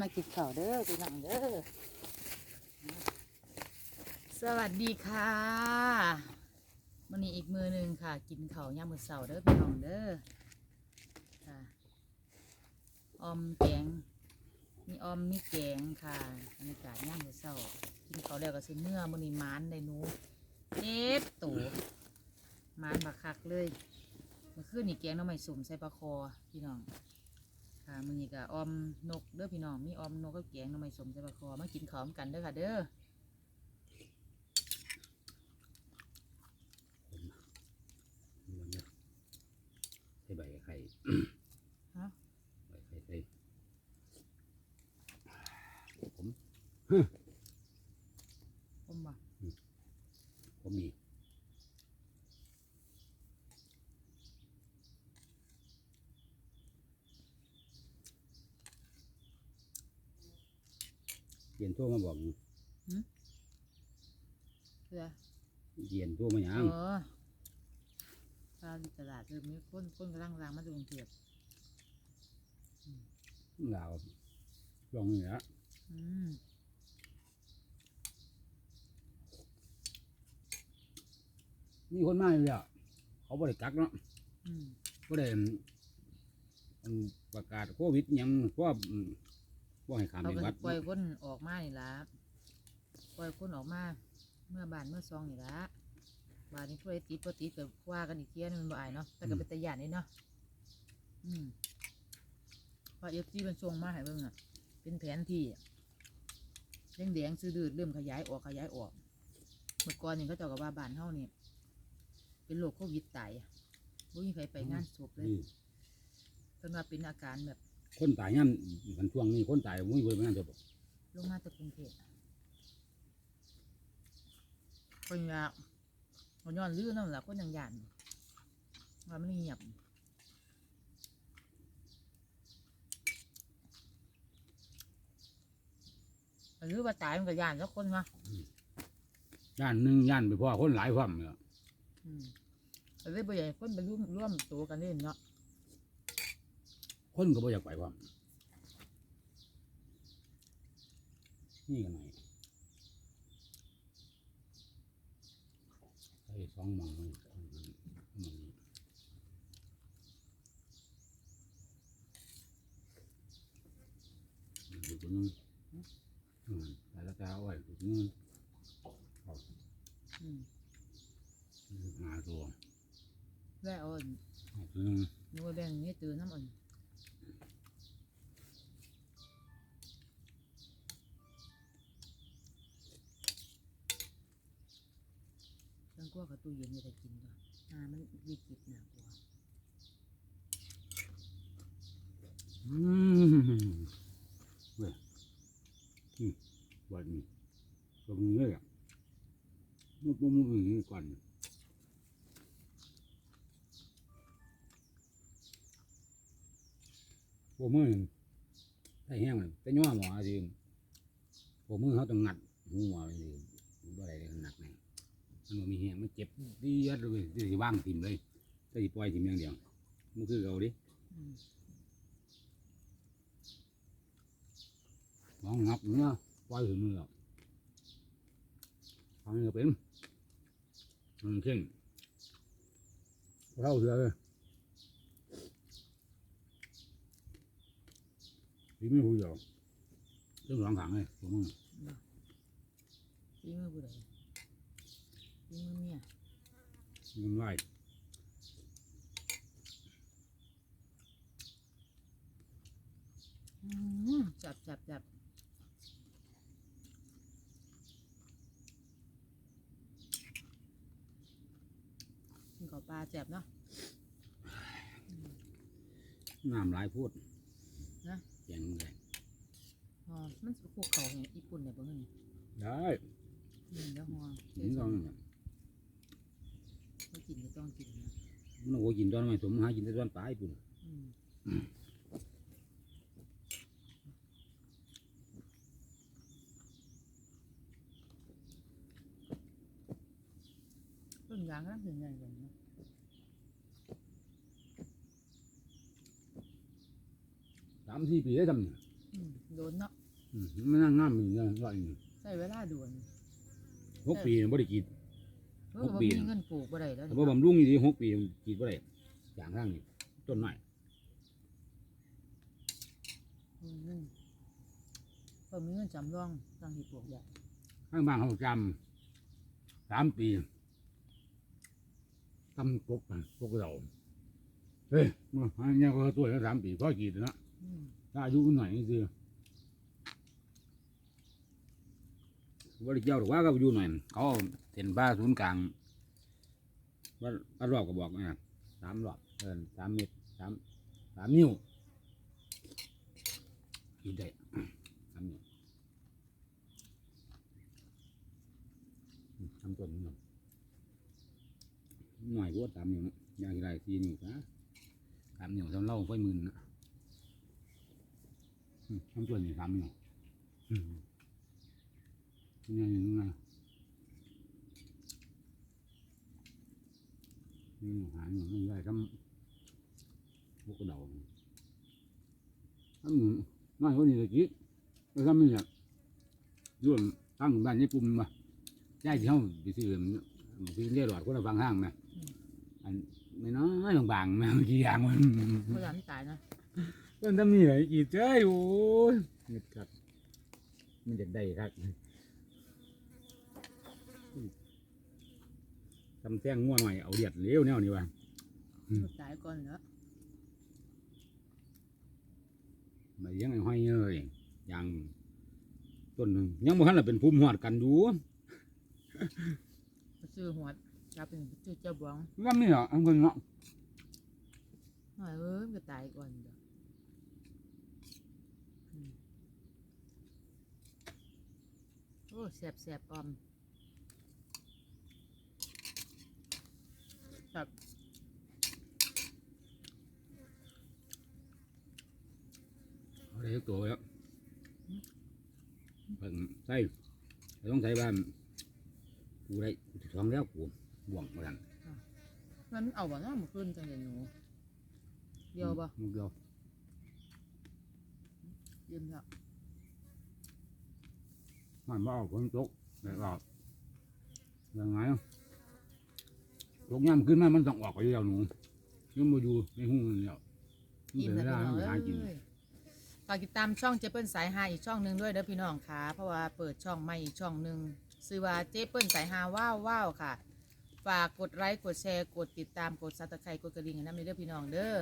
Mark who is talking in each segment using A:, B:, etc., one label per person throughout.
A: มากินข้าวเด้อพี่น้องเด้อ สวัสดีค่ะวันนี้อีกมือหนึ่งค่ะ กินข้าวยามมื้อเสาร์เด้อพี่น้องเด้อ ค่ะ ออมแกง มีออมมีแกงค่ะบรรยากาศย่ามมื้อเสาร์กินข้าวแล้วก็สิเมื่อมื้อนี้มานได้นู้เจ็บตูมานบักคักเลยเมื่อคืนนี่แกงน้ำไม้สุ่มใส่ปลาคอพี่น้อง ค่ะมื้อนี้ก็ออมนกเด้อพี่น้องมีออมนกกับแกงหน้ำไม้สุ่มใส่ปลาคอมากินข้าวนำกันเด้อค่ะ เด้อ
B: มันเนี่ยใส่ใบไข่
A: ฮะ
B: ใบไข่ใส่ผม
A: ผมบ่
B: ผมมีเย็น ทั่วมาบอก
A: เพื่อ
B: เย็นทั่วมาหยัง
A: เออตลาดตลาดเริ่มมีคนคนกำลังรางมาดูกรุงเทพ
B: เหงาลองนี่ละ
A: อืม
B: มีคนมาอยู่แล้วเขาบริกักเนาะ
A: อืม
B: ก็ได้อันประกาศโควิดหยังเพราะว่าอืม ว่าให้ขาม
A: เขา
B: ใน
A: ก็
B: วั
A: สิ
B: ด
A: ปล่อยคนออกมานี่ละปล่อยคนออกมาเมื่อบานเมื่อซองนี่ละบานนี้ผู้ใดติดบ่ติดก็ว่ากันอีกเที่ยหนึงมันบ่อายเนาะแต่ก็เป็นตะยานนี่เนาะอืมเพราะเอฟซีมันส่งมาให้เบิ่งอะ เป็นแผนที่แดงๆซื้อดืดเริ่มขยายออกขยายออก เมื่อก่อนนี่เขาเจ้าก็ว่าบ้านเฮานี่เป็นโรคโควิดตายอะบ่มีใครไปงานศพเลย
B: นี่
A: เพิ่นว่าเป็นอาการแบบ
B: คนตายย่ำกันช่วงนี้คนตายมุ้ยเว้ยมันจะบอก
A: ลงมาจากกรุงเทพอะคนอยากคนย้อนลื้อนั่นแหละคนยังหยานว่ามันเงียบหรือว่าตายมันก็ยานแล้วคนเนาะ
B: ย่านหนึ่งย่านไปพ่อคนหลายความเนี่ย
A: อืมแต่เลยบ่อยากให้คนไปร่วมร่วมตัวกันเล่นเนาะ
B: คนก็บ่อยากไปความนี่กันหน่อยใส่สองมองมันมันอยู่ตรงนู้นอืมแต่ละกาเอาไว้ตรงนู้น
A: อืม
B: หาตัว
A: แล้วอ่อน
B: ตัวนึง
A: นึกว่าแบ่งนี่ตื่นน้ำอ่อนจังกลั วกับตู้เย็นจะได้กินด้วยอ่ามันวิกฤตหนักกว่า
B: อืมเว้ยอืมวันนี้ตรงนี้อะมุกมุกมุกอย่างนี้ก่อนพวกมือใส่แห้งเลยแต่ย่อหมอสิพวกมือเขาต้องงัดหัวไปเลยบ่ได้เลยหนักไง มันบ่มีแห้งมันเจ็บดียัดเลยสิว่างทิมเลยถ้าสิปล่อยทิมอย่างเดียวมันคือเขาดิ
A: อืม
B: องงับเนื้อปล่อยถึงมือหรอกทำให้เป็นมันเข่งเท่าเสือเลยทีไม่หูเดียวเรื่องหลังขังเลยตัวมึง
A: ตีมือผู้ใด ตีมือเมีย
B: มันไล่
A: อืมจับจับจับกินข้าวปลาแจ็บเนาะ
B: น้ำหลายพูด
A: นะ
B: แข็งเลย
A: อ๋อมันสิคู่เขาเนี่ยญี่ปุ่นเนี่ยบ่เงิน
B: ได้
A: อืมแล้วฮอ
B: กินตอนนั้น
A: ไม่กินก็ต้องกินนะ
B: มันโอ้กินตอนไม่สมหากินแต่ตอนตายปุ่น
A: อืมต้นยางก็ถึงไงกันเนาะ
B: สามสี่ปีได้ทำเนี่ย
A: อืมโดนเนาะ
B: อืมมันนั่งงามอยู่เนี่ยร้อยหนึ่ง
A: ใช้เวลาด่วน
B: หกปีบ่ได้กรีด
A: เออ
B: หก
A: บ่
B: ปี
A: มีเงินปลูกบ่ได้แล้ว
B: แต่ว่าบำรุงนี่ดีหกปีกรีดบ่ได้อย่างข้างนี่ต้นไม้
A: อืมเพิ่มมีเงินจำรองตั้งที่ปลูกใหญ่
B: ข้างบ้านเขาจำสามปีทำกบกันกบเราเฮ้ยมาหาเนี่ยเขาตัวแล้วสามปีพ่อกรีดแล้ว
A: อืม
B: ถ้าอายุหน่อยนี่คือ ว่าเจ้าหรือว่าก็อยู่หน่อยเขาเห็นบ้าศูนย์กลางว่าว่ารอบก็บอกนะสามรอบเออสามเมตรสามสามนิ้วกินได้สามนิ้วอืมทำต้นนี่เนหน่อยว่าสามนิ้วนะอยางไรสี่นิ้วนะสามนิ้วทำเล่าไฟหมื่นนะอืมทำตัวนี้สามอยู่อืม นี่ไงนี่ไงนี่หาอยู่ไม่ได้ทำพวกกระเดาทำอยู่น้อยกว่านี้ตะกี้แล้วทำนี่เนี่ยร่วมตั้งบ้านญี่ปุ่นมาย้ายที่เขาไปซื้อมันซื้อเรียหลอดคนละฟังห้างไหมอันไม่น้อยบางๆไหมกี่อย่างมัน
A: เวลามันตายนะ
B: เพิ่นทำนี่ไหนกี่เจ้ยโอ้ยเงิดครับมันจะได้ครับ ทำแจ้งง่วหน่อยเอาเดียดเลี้ยวแนวนี่วะ
A: มันตายก่อนเนาะ
B: มาเลี้ยงไอ้ห้อยเลยอย่างต้นหนึ่งยังบ่ทันละเป็นภูมิหอดกันอยู่
A: ไปซื้อหัวจับเป็นไปซื้อเจ้าบวง
B: ว่าไม่เหรออันคนเนาะ
A: หน่อยเอ้ยมันก็ตายก่อนเด้ออืมโอ้แสบแสบๆออม ครับ
B: เอาได้ตัวแล้วเพิ่งใส่ต้องใส่บ้านกูได้กูจะท้องแล้วกูบ่วงมาดัน
A: มันเอาบ่เนาะมันขึ้นจังเลยหนูเดียวบ่
B: มึงเดียว
A: ยืมแล้ว
B: มันบ่เอาฝนตกแบบว่ายังไง ตกย่ำขึ้นมามันต้องออกไปแล้วหนูยังมาอยู่ในหูมันแล้วมัน
A: อิ่ม
B: เป็น
A: แล้
B: เว
A: ว
B: ลา
A: พี่น้อง
B: ให้หากิน
A: เอ้ยฝากติดตามช่องเจเปิ้ลสายฮาอีกช่องหนึ่งด้วยเด้อพี่น้องค่ะ เพราะว่าเปิดช่องใหม่อีกช่องหนึ่งชื่อว่าเจเปิ้ลสายฮาว้าวว้าวค่ะ ฝากกดไลค์กดแชร์กดติดตามกดซับสไครต์กดกระดิ่งให้น้ำในเด้อพี่น้องเด้อ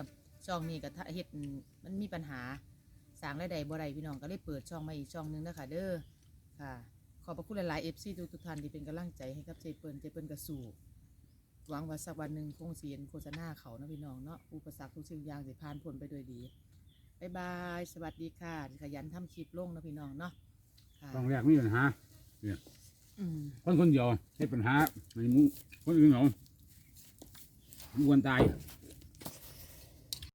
A: ช่องนี้กับเฮ็ดมันมีปัญหาสร้างรายได้บ่ได้พี่น้องก็เลยเปิดช่องใหม่อีกช่องหนึงนะคะเด้อค่ะ ขอบพระคุณหลายๆเอฟซีทุกๆท่านที่เป็นกำลังใจให้กับเจเปิ้ลเจเปิ้ลกระสู่ หวังว่าสักวันหนึ่งคงเสียนโฆษณาเขานะพี่น้องเนาะอุปสรรคทุกสิ่งอย่างสิผ่านพ้นไปด้วยดีบ๊ายบาย สวัสดีค่ะ ขยันทำคลิปลงนะพี่น้องเนาะค่ะ
B: ต้องแรกมีปัญหา
A: อืม
B: คนคนเดียวให้ปัญหาในหมู่คนอื่นเหรอมันควรตาย